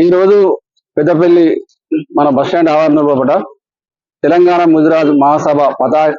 ఈరోజు పెద్దపల్లి మన bus stand ఆవరణ లోపల తెలంగాణ ముదిరాజ్ మహాసభ పతాక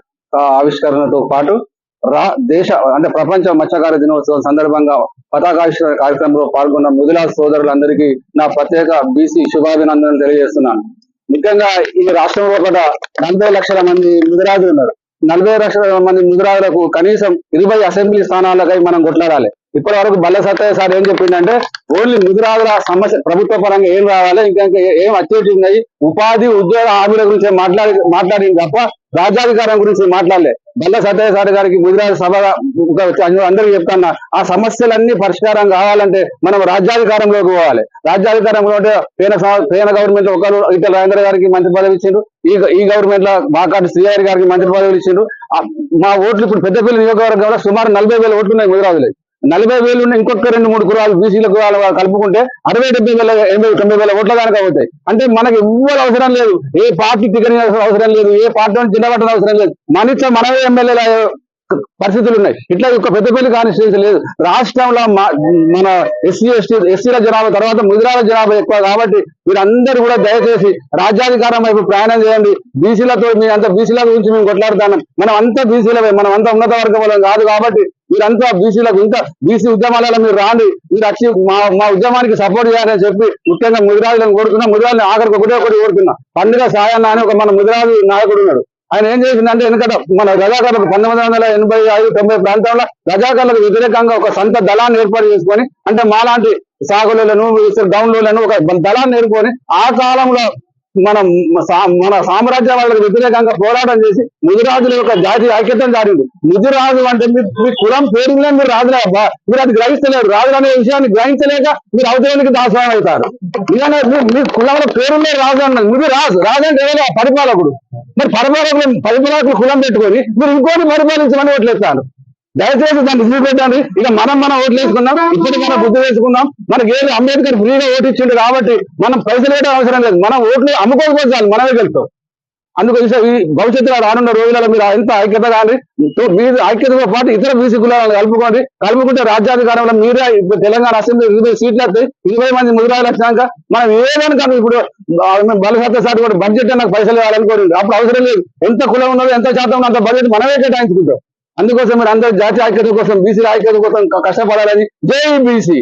ఆవిష్కరణతో పాటు రా దేశ అంటే ప్రపంచ మత్స్యకార దినోత్సవం సందర్భంగా పతాకావిష్కరణ కార్యక్రమంలో పాల్గొన్న ముదిరాజు సోదరులందరికీ నా ప్రత్యేక బీసీ శుభాభినందనలు తెలియజేస్తున్నాను. ముఖ్యంగా ఈ రాష్ట్రం కూడా నలభై లక్షల మంది ముదిరాజులు ఉన్నారు. నలభై లక్షల మంది ముదిరాజులకు కనీసం ఇరవై అసెంబ్లీ స్థానాలకై మనం కొట్లాడాలి. ఇప్పటి వరకు బల్ల సత్తయ్య సార్ ఏం చెప్పిండంటే ఓన్లీ ముదిరాజుల సమస్య ప్రభుత్వ పరంగా ఏం రావాలి ఇంకా ఏం అత్యుటి ఉన్నాయి ఉపాధి ఉద్యోగ హామీల గురించి మాట్లాడి మాట్లాడింది తప్ప రాజ్యాధికారం గురించి మాట్లాడలే. బల్ల సత్తయ్య సార్ గారికి గుజరాత్ సభ అందరికీ చెప్తాను ఆ సమస్యలన్నీ పరిష్కారం కావాలంటే మనం రాజ్యాధికారంలోకి పోవాలి. రాజ్యాధికారంలో అంటే పేన పేన గవర్నమెంట్ ఒకరు ఇతర రాజేంద్ర గారికి మంత్రి పదవి ఇచ్చిండ్రు ఈ ఈ గవర్నమెంట్లో మాకాటి శ్రీహరి గారికి మంత్రి పదవులు ఇచ్చిండు. ఆ మా ఓట్లు ఇప్పుడు పెద్దపల్లి నియోజకవర్గంలో సుమారు నలభై వేల ఓట్లు ఉన్నాయి గుజరాత్లో. నలభై వేలు ఉన్న ఇంకొక రెండు మూడు కురాలు బీసీల కురాలు కలుపుకుంటే అరవై డెబ్బై వేల ఎనభై తొంభై వేల ఓట్ల దానికి అవుతాయి. అంటే మనకి ఎవ్వరు అవసరం లేదు. ఏ పార్టీ టికెట్ అవసరం లేదు. ఏ పార్టీ నుంచి చిన్నబట్టడం అవసరం లేదు. మనిషి మనమే ఎమ్మెల్యేల పరిస్థితులు ఉన్నాయి ఇట్లా ఒక పెద్దపల్లి కాన్స్టిట్యూన్సీ లేదు రాష్ట్రంలో మా- మన ఎస్సీ ఎస్టీ ఎస్సీల జనాభా తర్వాత ముదిరాల జనాభా ఎక్కువ కాబట్టి మీరందరూ కూడా దయచేసి రాజ్యాధికారం వైపు ప్రయాణం చేయండి. బీసీలతో మీ అంత బీసీల గురించి మేము కొట్లాడుతాను మనం అంతా బీసీలమే మనం అంతా ఉన్నత వర్గం వాళ్ళం కాదు కాబట్టి మీరంతా బీసీలకు ఇంకా బీసీ ఉద్యమాలలో మీరు రాండి. మీరు వచ్చి మా మా ఉద్యమానికి సపోర్ట్ చేయాలని చెప్పి ముఖ్యంగా ముదిరాజులను కోరుతున్నా. ముదిరాజుని ఆఖరికి ఒకటే ఒకటి కోరుతున్నా. పండుగ సాయన్న అని ఒక మన ముదిరాజు నాయకుడు ఉన్నాడు. ఆయన ఏం చేసిందంటే ఎందుకంటే మన రజాకారులకు పంతొమ్మిది వందల ఎనభై ఐదు తొంభై ప్రాంతంలో రజాకారులకు వ్యతిరేకంగా ఒక సొంత దళాన్ని ఏర్పాటు చేసుకొని అంటే మాలాంటి సాగులను గౌన్లను ఒక దళాన్ని ఏర్పడి ఆ కాలంలో మనం మన సామ్రాజ్యం వాళ్ళకి వ్యతిరేకంగా పోరాటం చేసి ముదిరాజుల యొక్క జాతీయ ఐక్యతను దాడింది ముదిరాజు అంటే మీ మీ కులం పేరులే మీరు రాజులే అబ్బా. మీరు అది గ్రహిస్తలేరు. రాజులు అనే విషయాన్ని గ్రహించలేక మీరు అవతరానికి దాసనం అవుతారు. మీ- కులంలో పేరులే రాజు అన్నది మీరు రాజు. రాజు అంటే పరిపాలకుడు. మరి పరిపాలకులు పరిపాలకులు కులం పెట్టుకొని మీరు ఇంకోటి పరిపాలించమని ఓట్లేస్తారు. దయచేసి దాన్ని చూపెట్టండి ఇక మనం మనం ఓట్లు వేసుకుందాం మనం బుద్ధి వేసుకుందాం మనకి ఏది అంబేద్కర్ ఫ్రీగా ఓటు ఇచ్చిండు కాబట్టి మనం పైసలు వేయడం అవసరం లేదు. మనం ఓట్లు అమ్ముకోకపోతే చాలు మనమే గెలుస్తాం. అందుకు ఈ- భవిష్యత్తులో రానున్న రోజులలో మీరు ఎంత ఐక్యత కానీ మీరు ఐక్యతతో పాటు ఇతర బీసీ కులాలను కలుపుకోండి కలుపుకుంటే రాజ్యాధికారంలో మీరే తెలంగాణ అసెంబ్లీ ఇరవై సీట్లు వస్తాయి ఇరవై మంది ముదిరాయలు వచ్చినాక మనం ఏదైనా ఇప్పుడు బలసత్త సార్ కూడా బడ్జెట్ నాకు పైసలు కావాలనుకోండి అప్పుడు అవసరం లేదు. ఎంత కులం ఉన్నదో ఎంత శాతం ఉన్న అంత బడ్జెట్ మనమే కేటాయించుకుంటాం. అందుకోసం మీరు అందరూ జాతీయ ఐక్యత కోసం బీసీ ఐక్యత కోసం కష్టపడాలని. జై బీసీ!